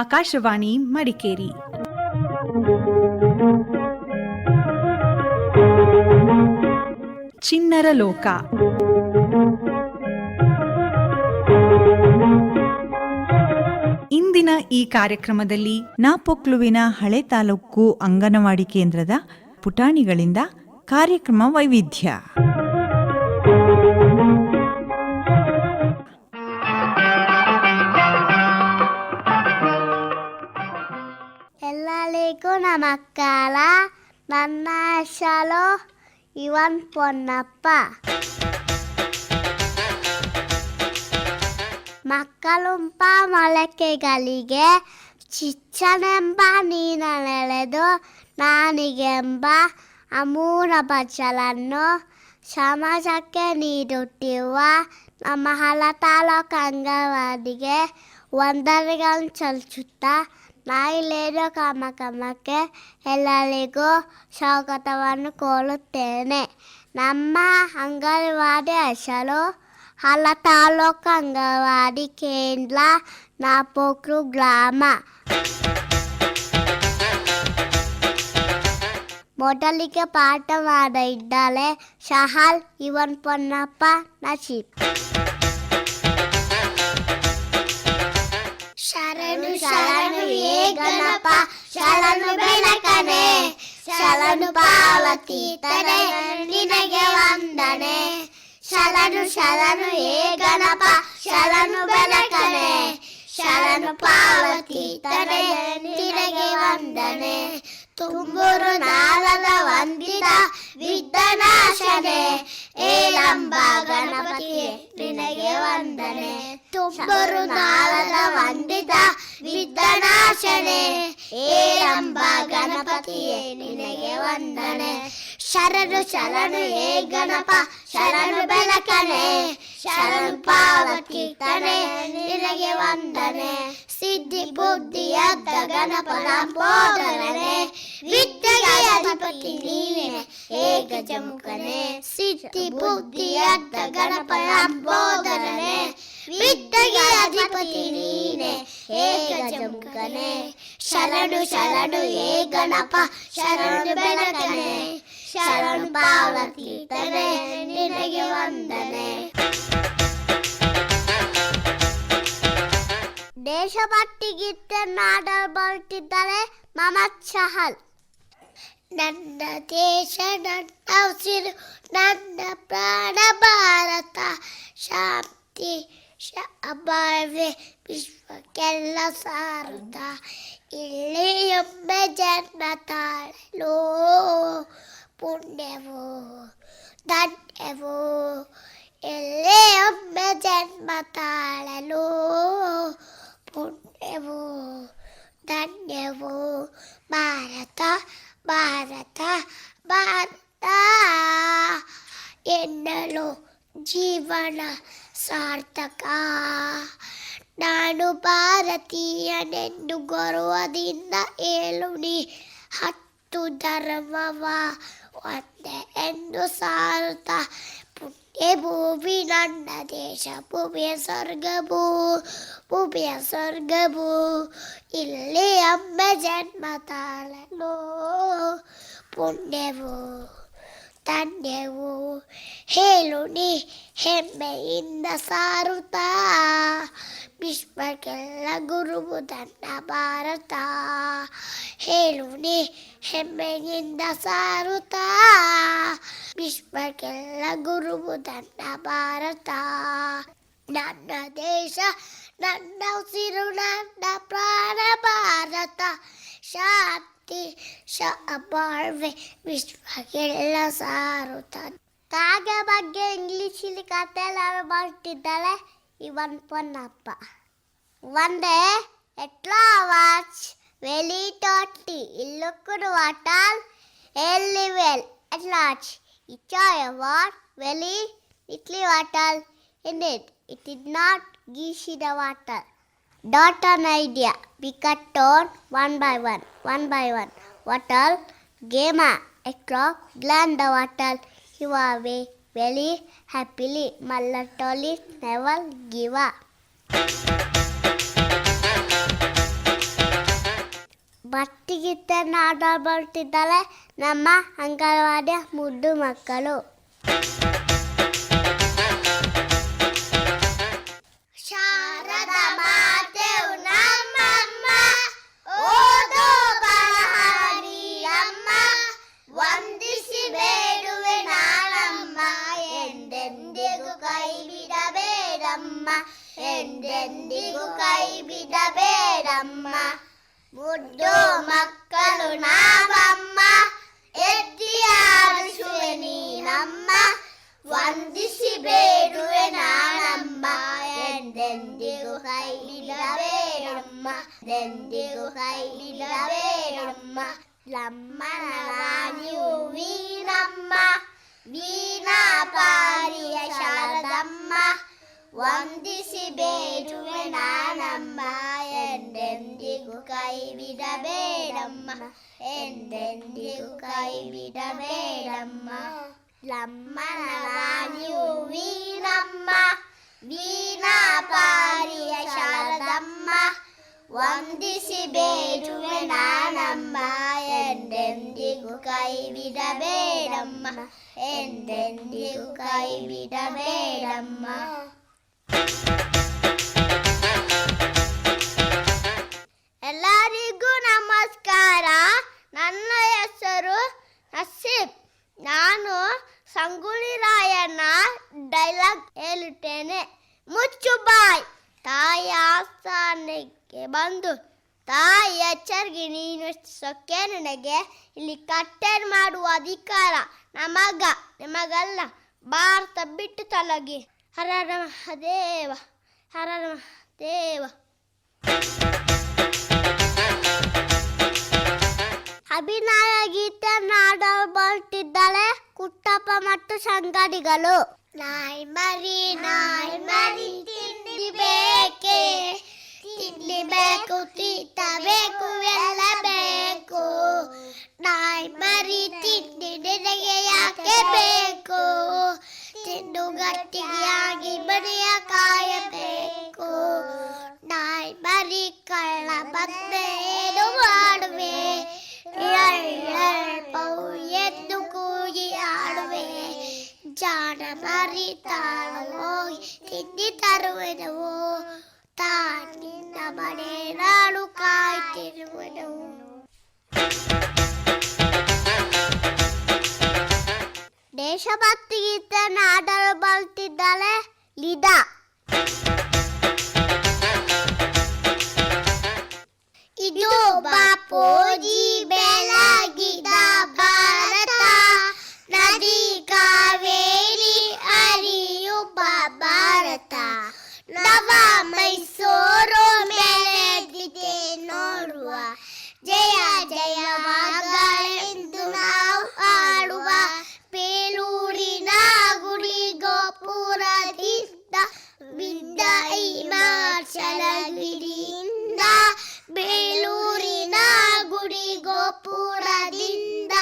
ಆಕಾಶವಾಣಿ ಮಡಿಕೇರಿ. ಚಿನ್ನರ ಲೋಕ. ಇಂದಿನ ಈ ಕಾರ್ಯಕ್ರಮದಲ್ಲಿ ನಾಪೊಕ್ಲುವಿನ ಹಳೆ ತಾಲೂಕು ಅಂಗನವಾಡಿ ಕೇಂದ್ರದ ಪುಟಾಣಿಗಳಿಂದ ಕಾರ್ಯಕ್ರಮ ವೈವಿಧ್ಯ. ಎಲ್ಲರಿಗೂ ನಮಸ್ಕಾರ ನನ್ನ ಹೆಸರು ಇವನ್ ಪೊನ್ನಪ್ಪ ಮಕ್ಕಳುಂಪ ಮೊಳಕೆಗಳಿಗೆ ಶಿಕ್ಷಣೆಂಬ ನೀನಳೆದು ನಾನಿಗೆಂಬ ಅಮೂಲ ಬಚ್ಚಲನ್ನು ಸಮಾಜಕ್ಕೆ ನೀಡುತ್ತಿರುವ ನಮ್ಮ ಹಲ ತಾಲೂಕು ಅಂಗನವಾಡಿಗೆ ವಂದನೆಗಳನ್ನು ಸಲ್ಲಿಸುತ್ತಾ ನಾಯಿಲೇನು ಕಾರ್ಯಕ್ರಮಕ್ಕೆ ಎಲ್ಲರಿಗೂ ಸ್ವಾಗತವನ್ನು ಕೋರುತ್ತೇನೆ ನಮ್ಮ ಅಂಗನವಾಡಿ ಹೆಸರು ಹಲ ತಾಲೂಕು ಅಂಗನವಾಡಿ ಕೇಂದ್ರ ನಾಪೋಕ್ರು ಗ್ರಾಮ ಮೊದಲಿಗೆ ಪಾಠ ಮಾಡ ಇದ್ದಾಳೆ ಶಹಾಲ್ ಇವನ್ ಪೊನ್ನಪ್ಪ ನಸೀಬ್ ಶರಣು ಶರಣು ಹೇ ಗಣಪ ಶರಣು ಬೆಳಕನೆ ಶರಣು ಪಾರ್ವತಿ ತನೆ ನಿನಗೆ ವಂದನೆ. ಶರಣು ಶರಣು ಹೇ ಗಣಪ ಶರಣು ಬೆಳಕನೆ ಶರಣು ಪಾರ್ವತಿ ತನೆ ನಿನಗೆ ವಂದನೆ. ತುಂಬೂರು ನಾಲದ ವಂದಿತ ವಿದ್ಯನಾಶನೆ ಏಲಂಬ ಗಣಪತಿಯೇ, ನಿನಗೆ ವಂದನೆ. ತುಂಬೂರು ನಾರದ ವಂದಿತ ವಿದ್ಯನಾಶನೆ. ಏಲಂಬ ಗಣಪತಿಯೇ, ನಿನಗೆ ವಂದನೆ. ಶರಣು ಶರಣು, ಏ ಗಣಪ, ಶರಣು ಬೆಳಕನೆ. ಶರಣು ಪಾವತಿ ತನೆ ನಿನಗೆ ವಂದನೆ. ಸಿದ್ಧಿ ಬುದ್ಧಿಯದ್ದ ಗಣಪನ ಬೋಧನೆ. ವಿದ್ಯೆಗೆ ಅಧಿಪತಿ ನೀನೆ. ಹೇ ಗಜಮುಖನೆ ಸಿದ್ಧಿ ಬುದ್ಧಿಯದ್ದ ಗಣಪನ ಬೋಧನೆ ವಿದ್ಯೆಗೆ ಅಧಿಪತಿ ನೀನೆ. ಹೇ ಗಜಮುಖನೆ ಶರಣು ಶರಣು, ಹೇ ಗಣಪ, ಶರಣು ಬೆಳಕನೆ. ಶರಣು ಪಾರ್ವತಿ ತನೆ ನಿನಗೆ ವಂದನೆ. ದೇಶಭಕ್ತಿ ಗೀತೆಯನ್ನಾಡಲು ಬರುತ್ತಿದ್ದಾರೆ ಮಮತ್ ಚಹಲ್ ನನ್ನ ದೇಶ ನನ್ನ ಉಸಿರು ನನ್ನ ಪ್ರಾಣ ಭಾರತ ಶಾಂತಿ ಶಾಬಾಳ್ವೆ ವಿಶ್ವಕ್ಕೆಲ್ಲ ಸಾರುತ್ತ ಇಲ್ಲಿ ಒಮ್ಮೆ ಜನ್ಮ ತಾಳಲು ಪುಣ್ಯವು ಧನ್ಯವು ಇಲ್ಲಿ ಒಮ್ಮೆ ಜನ್ಮ ತಾಳಲು ಪುಣ್ಯವು ಧನ್ಯವು ಭಾರತ ಭಾರತ ಭಾರತ ಎನ್ನಲು ಜೀವನ ಸಾರ್ಥಕ. ನಾನು ಭಾರತೀಯನೆಂದು ಗೌರವದಿಂದ ಹೇಳುನಿ ಹತ್ತು ಧರ್ಮವ ಒಂದೇ ಎಂದು ಸಾರುತ್ತ ಪುಣ್ಯ ಭೂಮಿ ನನ್ನ ದೇಶ ಭೂಮಿಯ ಸ್ವರ್ಗಭೂ ಭೂಮಿಯ ಸ್ವರ್ಗಭೂ ಇಲ್ಲಿ ಅಮ್ಮ ಜನ್ಮ ತಾಳಲು ಪುಣ್ಯವು ಧನ್ಯವು ಹೇಳು ನೀ ಹೆಮ್ಮೆಯಿಂದ ಸಾರುತ್ತಾ? ವಿಶ್ವಕ್ಕೆಲ್ಲ ಗುರುವು ತನ್ನ ಭಾರತ. ಹೇಳು ನೀ ಹೆಮ್ಮೆಯಿಂದ ಸಾರುತ್ತಾ? ವಿಶ್ವಕ್ಕೆಲ್ಲ ಗುರುವು ತನ್ನ ಭಾರತ. ನನ್ನ ದೇಶ, ನನ್ನ ಉಸಿರು, ನನ್ನ ಪ್ರಾಣ ಭಾರತ. ಶಾಂತಿ ಬಾಳ್ವೆ ವಿಶ್ವಕ್ಕೆಲ್ಲ ಸಾರುತ್ತ ಕಾಗೆ ಬಗ್ಗೆ ಇಂಗ್ಲೀಷಲ್ಲಿ ಎಲ್ಲ ಮಾಡ್ತಿದ್ದಾಳೆ ಇವನ್ ಪೊನ್ನಪ್ಪ ಒಂದೇ ಎಟ್ಲಾ ವಾಚ್, ವೆಲಿ ಟಾಟಿ ಇಲ್ಲುಕ್ಕುಡು ವಾಟಾಲ್ ಎಲ್ಲಿ well saw a what very little water in it. It did not give the water. Dot an idea. We cut on one by one, one by one. What all? Gema, a clock, gland the water. You are away very happily. Malatoli never give up. ಬಟ್ಟಿಗಿತ್ತ ನಾಡ ಬರ್ತಿದ್ದಾಳೆ ನಮ್ಮ ಅಂಗನವಾಡಿಯ ಮುದ್ದು ಮಕ್ಕಳು ಎಂದೆಂದಿಗೂ ಕೈ ಬಿಡಬೇಡಮ್ಮ ಲಮ್ಮನ ರಾಣಿಯು ವೀರಮ್ಮ ವೀಣಾ ಪಾರಿಯ ಶಾರದಮ್ಮ ವಂದಿಸಿ ಬೇಡುವೆ ನಾನಮ್ಮ ಎಂದೆಂದಿಗೂ ಕೈ ಬಿಡಬೇಡಮ್ಮ ಎಂದೆಂದಿಗೂ ಕೈ ಬಿಡಬೇಡಮ್ಮ ಲಮ್ಮನ ರಾಣಿಯು ವೀರಮ್ಮ ವೀಣಾ ಪಾರಿಯ ಶಾರದಮ್ಮ ವಂದಿಸಿ ಬೇಡುವೆ ನಾನಮ್ಮ, ಎಂದೆಂದಿಗೂ ಕೈ ಬಿಡಬೇಡಮ್ಮ ಎಂದೆಂದಿಗೂ ಕೈ ಬಿಡಬೇಡಮ್ಮ ಎಲ್ಲರಿಗೂ ನಮಸ್ಕಾರ. ನನ್ನ ಹೆಸರು ನಸೀಬ್. ನಾನು ಸಂಗುಳಿ ರಾಯಣ್ಣ ಡೈಲಾಗ್ ಹೇಳುತ್ತೇನೆ. ಮುಚ್ಚು ಬಾಯ್. ತಾಯಿ ಆಸ್ಥಾನಕ್ಕೆ ಬಂದು ತಾಯಿ ಎಚ್ಚರಿಗೆ ನೀನು ಸೊಕ್ಕೆ ನನಗೆ ಇಲ್ಲಿ ಕಟ್ಟೆನ್ ಮಾಡುವ ಅಧಿಕಾರ ನಮಗ, ನಿಮಗಲ್ಲ. ಭಾರತ ಬಿಟ್ಟು ತೊಲಗಿ. ಹರ ಮಹದೇವ ಹರ ದೇಶಭಕ್ತಿ ಗೀತೆಯನ್ನು ನಾಡಲು ಬರುತ್ತಿದ್ದಾಳೆ ಲಿದಾ. ಗೋಪುರದಿಂದ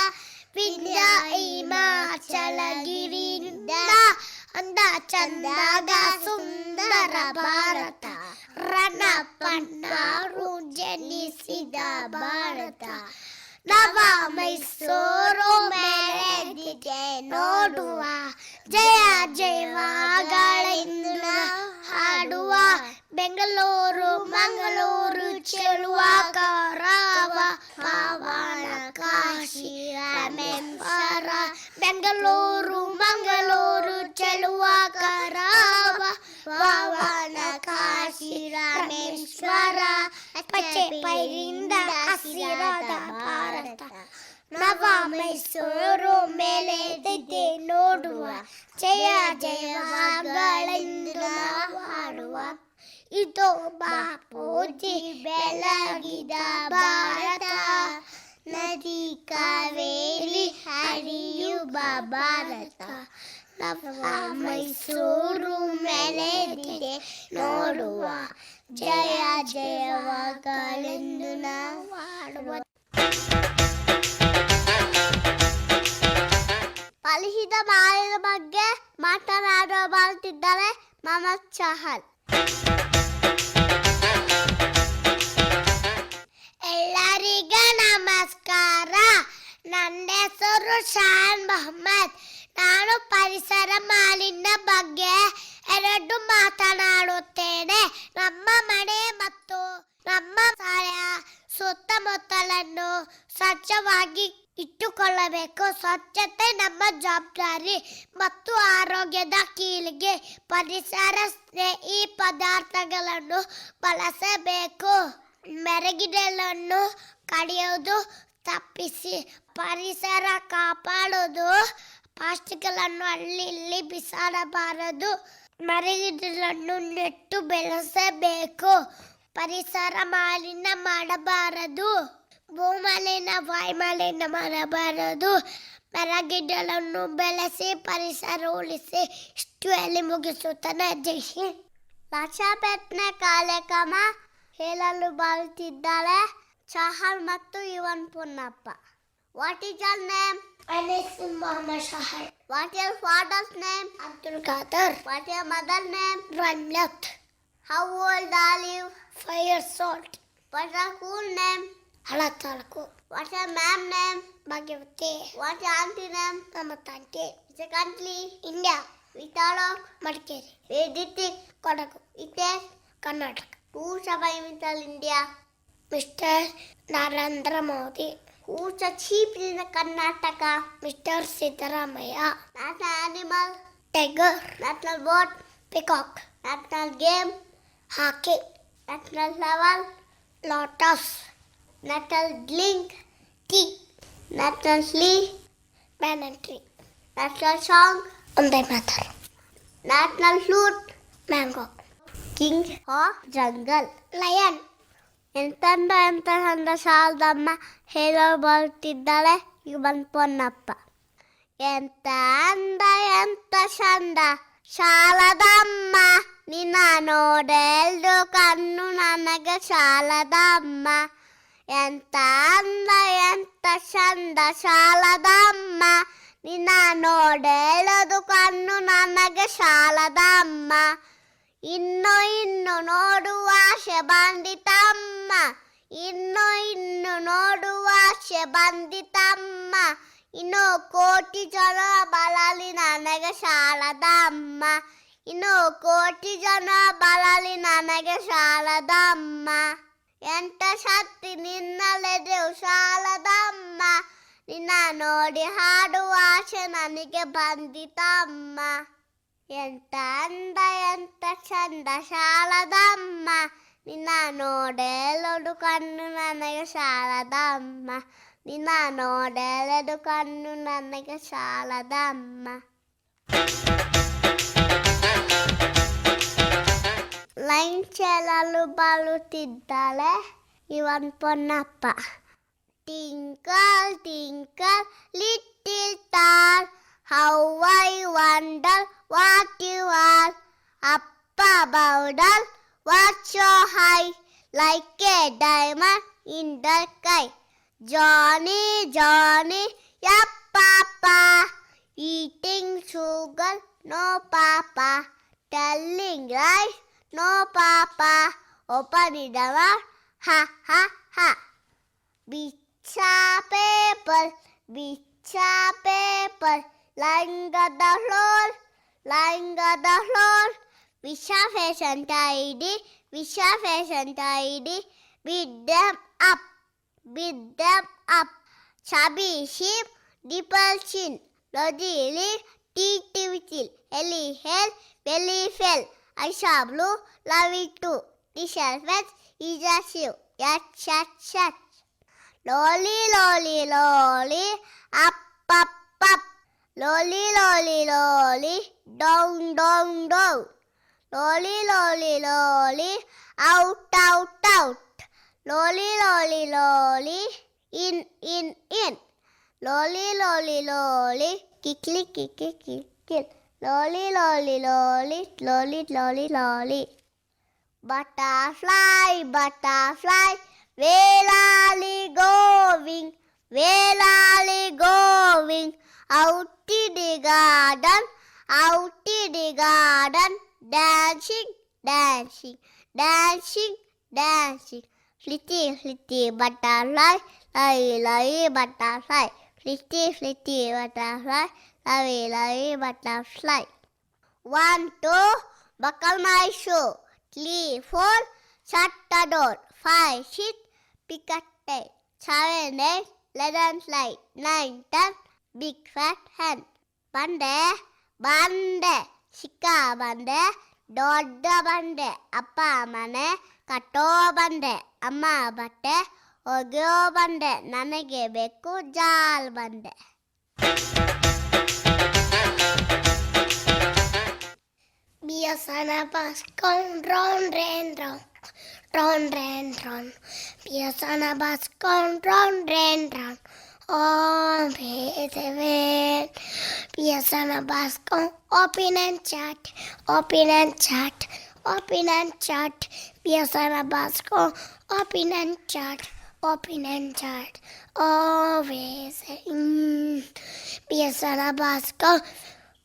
ಬಿದ್ದ ಹಿಮಾಚಲಗಿರಿಯಿಂದ ಅಂದ ಚಂದಾಗ ಸುಂದರ ಭಾರತ ರಣಪಣ್ಣರು ಜನಿಸಿದ ಭಾರತ. ನವ ಮೈಸೂರು ಮೆರೆದಿದೆ ನೋಡುವ, ಜಯ ಜಯವಾಗಳಿಂದ ಹಾಡುವ ಬೆಂಗಳೂರು ಮಂಗಳೂರು ಚೆಲುವ ಕರಾವ ಪಾವನ ಕಾಶಿ ರಾಮೇಶ್ವರ ಬೆಂಗಳೂರು ಮಂಗಳೂರು ಚೆಲುವ ಕರಾವ ಪಾವನ ಕಾಶಿ ರಾಮೇಶ್ವರ ಪಚ್ಚೆ ಪೈರಿಂದ ಹಸಿರಾದ ಭಾರತ ನವ ಮೈಸೂರು ಮೇಲೆದಿದೆ ನೋಡುವ ಜಯ ಜಯವಾಗಳೆಂದು ನಾವು ಹಾಡುವ ಇದು ಬಾಪೂಜಿ ಬೆಳಗಿದ ಭಾರತ. ನದಿ ಕಾವೇರಿ ಹರಿಯುವ ಭಾರತ. ಮೈಸೂರು ಮೆಲೆದಿದೆ. ನೋಡುವ. ಜಯ ಜಯವಾಗಲೆಂದು ನಾವು ಹಾಡುವ. ಕಲಿಸಿದ ಬಾಳಿನ ಬಗ್ಗೆ ಮಾತನಾಡುವ ಬಾಳುತ್ತಿದ್ದಾರೆ ಮಮತ್ ಚಹಲ್. ಎಲ್ಲರಿಗ ನಮಸ್ಕಾರ. ನನ್ನ ಹೆಸರು ಶಾನ್ ಮೊಹಮ್ಮದ್. ನಾನು ಪರಿಸರ ಮಾಲಿನ್ಯ ಬಗ್ಗೆ ಎರಡು ಮಾತನಾಡುತ್ತೇನೆ. ನಮ್ಮ ಮನೆ ಮತ್ತು ನಮ್ಮ ಶಾಲೆಯ ಸುತ್ತಮುತ್ತಲನ್ನು ಸ್ವಚ್ಛವಾಗಿ ಇಟ್ಟುಕೊಳ್ಳಬೇಕು. ಸ್ವಚ್ಛತೆ ನಮ್ಮ ಜವಾಬ್ದಾರಿ ಮತ್ತು ಆರೋಗ್ಯದ ಕೀಳಿಗೆ ಪರಿಸರ ಸ್ನೇಹಿ ಪದಾರ್ಥಗಳನ್ನು ಬಳಸಬೇಕು. ಮೆರಗಿಡಲನ್ನು ಕಡಿಯೋದು, ತಪ್ಪಿಸಿ ಪರಿಸರ ಕಾಪಾಡೋದು, ಪ್ಲಾಸ್ಟಿಕ್ಗಳನ್ನು ಅಲ್ಲಿ ಇಲ್ಲಿ ಬಿಸಾಡಬಾರದು ಮರಗಿಡಗಳನ್ನು ನೆಟ್ಟು ಬೆಳೆಸಬೇಕು, ಪರಿಸರ ಮಾಲಿನ್ಯ ಮಾಡಬಾರದು, ಭೂಮಾಲಿನ್ಯ, ವಾಯುಮಾಲಿನ್ಯ ಮಾಡಬಾರದು ಮರಗಿಡಗಳನ್ನು ಬೆಳೆಸಿ, ಪರಿಸರ ಉಳಿಸಿ, ಇಷ್ಟು ಹೇಳಿ ಮುಗಿಸುತ್ತಾನೆ ಜೈ ಹಿಂದ್. ಲಕ್ಷಪೆಟ್ನ ಕಾರ್ಯಕ್ರಮ ಹೇಳಲು ಬಲ್ತಿದ್ದಾರೆ ಚಾಹಲ್ ಮತ್ತು ಇವನ್ Punnappa. What is your name Anis ಮತ್ತು Mohammed Shahar what is your father's name Abdul Khader what is your mother name Ramlath how old are you 5 year old. What is your ಕೂನ್ name ಹಲಾತಾಲ್ ಕೂನ್ what is ma'am name ಬಾಕಿ what is aunty name ನಮ್ಮ aunty secondly India ವಿಟಾಲೋಕ್ ಮಡಕೇರೆ. ವೇದಿಟಿ ಕಡಕೂ ಇತೆ Karnataka. Who's the Prime Minister India? Mr. Narendra Modi. Who's the chief in Karnataka? Mr. Siddaramaya. National animal? Tiger. National bird? Peacock. National game? Hockey. National flower? Lotus. National drink? Tea. National tree? Banana tree. National song? Vande Mataram. National fruit? Mango. King of jungle. Lion. ಎಂತಂದ ಎಂತ ಚಂದ ಶಾರದಮ್ಮ ಹೇಳೋ ಬರುತ್ತಿದ್ದಾಳೆ ಈಗ ಬಂದು ಪೊನ್ನಪ್ಪ. ಎಂತ ಅಂದ ಎಂತ ಚಂದ ಶಾಲದಮ್ಮ. ನಿನ್ನ ನೋಡೆಲ್ದು ಕಣ್ಣು ನನಗೆ ಶಾಲದಮ್ಮ. ಎಂತ ಅಂದ ಎಂತ ಚಂದ ಶಾಲದಮ್ಮ. ನಿನ್ನ ನೋಡೆಳದು ಕಣ್ಣು ನನಗೆ ಶಾಲದಮ್ಮ. ಇನ್ನು ಇನ್ನು ನೋಡುವ ಆಸೆ ಬಂದಿತಮ್ಮ. ಇನ್ನು ಇನ್ನು ನೋಡುವ ಆಸೆ ಬಂದಿತಮ್ಮ. ಇನ್ನು ಕೋಟಿ ಜನ ಬಲಲಿ ನನಗೆ ಶಾಲದಮ್ಮ ಇನ್ನು ಕೋಟಿ ಜನ ಬಲಲಿ ನನಗೆ ಶಾಲದಮ್ಮ ಎಂಟ ಶಕ್ತಿ ನಿನ್ನಲೆದೆವು ಶಾಲದಮ್ಮ ನಿನ್ನ ನೋಡಿ ಹಾಡುವ ಆಶೆ ನನಗೆ ಬಂದಿತಮ್ಮ. ಎಂತ ಅಂದ ಎಂತ ಚಂದ ಶಾಲದಮ್ಮ ನಿನ್ನ ನೋಡೆಲೊಡು ಕಣ್ಣು ನನಗೆ ಶಾಲದಮ್ಮ ನಿನ್ನ ನೋಡೆಲೆದು ಕಣ್ಣು ನನಗೆ ಶಾಲದಮ್ಮ line ಚೆಲ್ಲಲು ಬರುತ್ತಿದ್ದಾಳೆ even Ponnappa Tinkle, tinkle, little star, how I wonder what you are. Up above all, what so high, like a diamond in the sky. Johnny, Johnny, yeah, papa, eating sugar, no papa, telling lies, no papa, opening the mouth, ha, ha, ha. Bicha paper, bicha paper, ലൈംഗദഹ്ലോൾ ലൈംഗദഹ്ലോൾ വിഷ ഫാഷൻ ടൈഡി വിഷ ഫാഷൻ ടൈഡി ബിഡം up ബിഡം അപ്പ് ശബീഷിം ഡിപ്പൽഷിൻ ലൊജിലി ടി ടിവിച്ചിൽ എലി ഹെൽ വെലി ഫെൽ ഐഷാബ്ലു ലവി ടു ടിഷർഫെറ്റ് ഇജാശിവ് യച്ച് യച്ച് യച്ച് lolly lolly lolly up up up Lolly, lolly, lolly, down, down, down. Lolly, lolly, lolly, out, out, out. Lolly, lolly, lolly, in, in, in. Lolly, lolly, lolly, kickly, kicky, kickle. Lolly, lolly, lolly, lolly, lolly, lolly. Butterfly, butterfly, where are you going? Where are you going? Out in the garden, out in the garden, dancing, dancing, dancing, dancing. Flitty, flitty butterfly, lay, lay, butterfly. Flitty, flitty butterfly, lay, lay, butterfly. One, two, buckle my shoe. Three, four, shut the door. Five, six, pick a tail. Seven, eight, eleven, slide. Nine, ten, big fat hen. ಬಂದೆ ಬಂದೆ ಚಿಕ್ಕ ಬಂದೆ ದೊಡ್ಡ ಬಂದೆ ಅಪ್ಪ ಮನೆ ಕಟ್ಟೋ ಬಂದೆ ಅಮ್ಮ ಬಟ್ಟೆ ಒಗೆಯೋ ಬಂದೆ ನನಗೆ ಬೇಕು ಜಾಲ್ ಬಂದೆ Biasana bus gone round and round, round and round. Biasana bus gone round baby, Biasana bus gone open and chat, open and chat, open and chat. Bus gone open and chat, open and chat. Always. Biasana bus gone.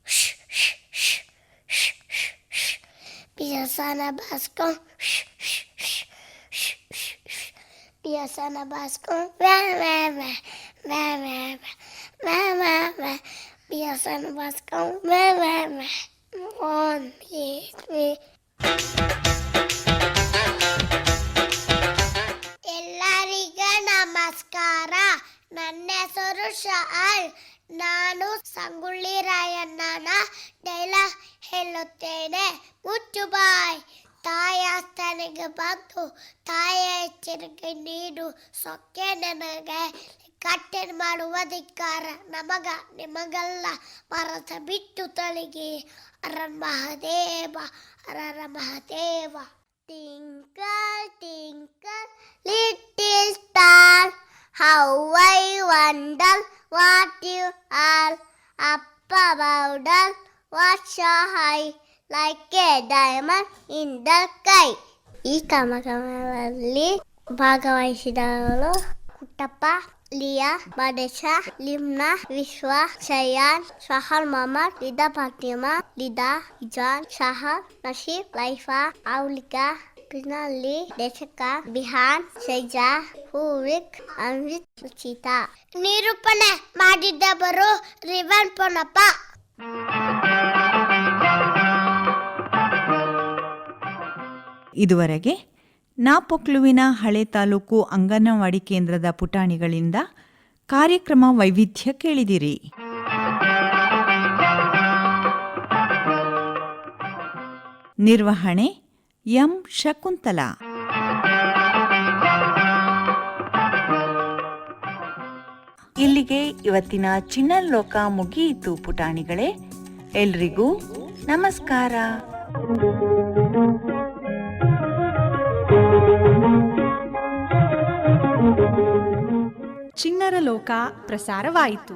Shh, shh, shh. Shh, shh, shh. Biasana bascom. Shh, shh, shh. Shh, shh, shh. Biasana bascom. Wah, wah, wah. Wah, wah, wah. Wah, wah, wah. Biasana bascom. Wah, wah, wah. One, two, three. ಎಲ್ಲರಿಗ ನಮಸ್ಕಾರ ನನ್ನ ಹೆಸರು shawl ನಾನು ಸಂಗೊಳ್ಳಿ ರಾಯಣ್ಣನ ಡೈಲ ಹೇಳುತ್ತೇನೆ ಮುಚ್ಚು ಬಾಯ್ ತಾಯ ಸ್ಥಾನಿಗೆ ಬಂದು ತಾಯ ಎಚ್ಚರಿಕೆ ನೀಡು ಸೊಕ್ಕೆ ನನಗೆ ಕಟ್ಟೆ ಮಾಡುವ ಧಿಕ್ಕಾರ ನಮಗ, ನಿಮಗಲ್ಲ. ಮರದ ಬಿಟ್ಟು ತಳಿಗೆ. ಅರ Mahadeva ಅರರ Mahadeva. Twinkle twinkle little star how I wonder what you are up ಬೌಡರ್ world so high like a diamond in the sky ಈ ಕಮಕಮಲ್ಲಿ ಭಾಗವಹಿಸಿದವರು ಪುಟ್ಟಪ್ಪ ಲಿಯಾ ಬಡೇಶ ಲಿಮ್ನಾ ವಿಶ್ವ ಶಯಾನ್ ಶಹಲ್ ಮೊಹಮ್ಮದ್ ಲಿದಾ ಫಾತಿಮಾ ಲಿದಾ ಜಾನ್ ಶಹರ್ ನಶೀಬ್ ಲೈಫಾ ಔಲಿಕಾ ಪಿನಲ್ಲಿ ದಶಕ ಬಿಹಾನ್ ಶೈಜಾ ಹೂವಿಕ್ ಅನ್ವಿತ್ ಸುಚಿತಾ ನಿರೂಪಣೆ ಮಾಡಿದ್ದವರು ರಿವನ್ ಪೊನಪ್ಪ ಇದುವರೆಗೆ ನಾಪೊಕ್ಲುವಿನ ಹಳೆ ತಾಲೂಕು ಅಂಗನವಾಡಿ ಕೇಂದ್ರದ ಪುಟಾಣಿಗಳಿಂದ ಕಾರ್ಯಕ್ರಮ ವೈವಿಧ್ಯ ಕೇಳಿದಿರಿ. ನಿರ್ವಹಣೆ ಎಂ ಶಕುಂತಲಾ. ಇಲ್ಲಿಗೆ ಇವತ್ತಿನ ಚಿನ್ನಲ್ ಲೋಕ ಮುಗಿಯಿತು ಪುಟಾಣಿಗಳೇ. ಎಲ್ರಿಗೂ ನಮಸ್ಕಾರ. ಚಿಣ್ಣರ ಲೋಕ ಪ್ರಸಾರವಾಯಿತು.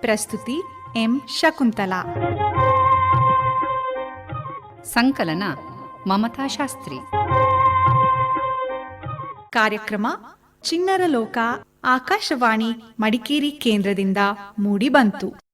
ಪ್ರಸ್ತುತಿ ಎಂ. ಶಕುಂತಲಾ. ಸಂಕಲನ ಮಮತಾ ಶಾಸ್ತ್ರಿ. ಕಾರ್ಯಕ್ರಮ ಚಿನ್ನರ ಲೋಕ ಆಕಾಶವಾಣಿ ಮಡಿಕೇರಿ ಕೇಂದ್ರದಿಂದ ಮೂಡಿಬಂತು.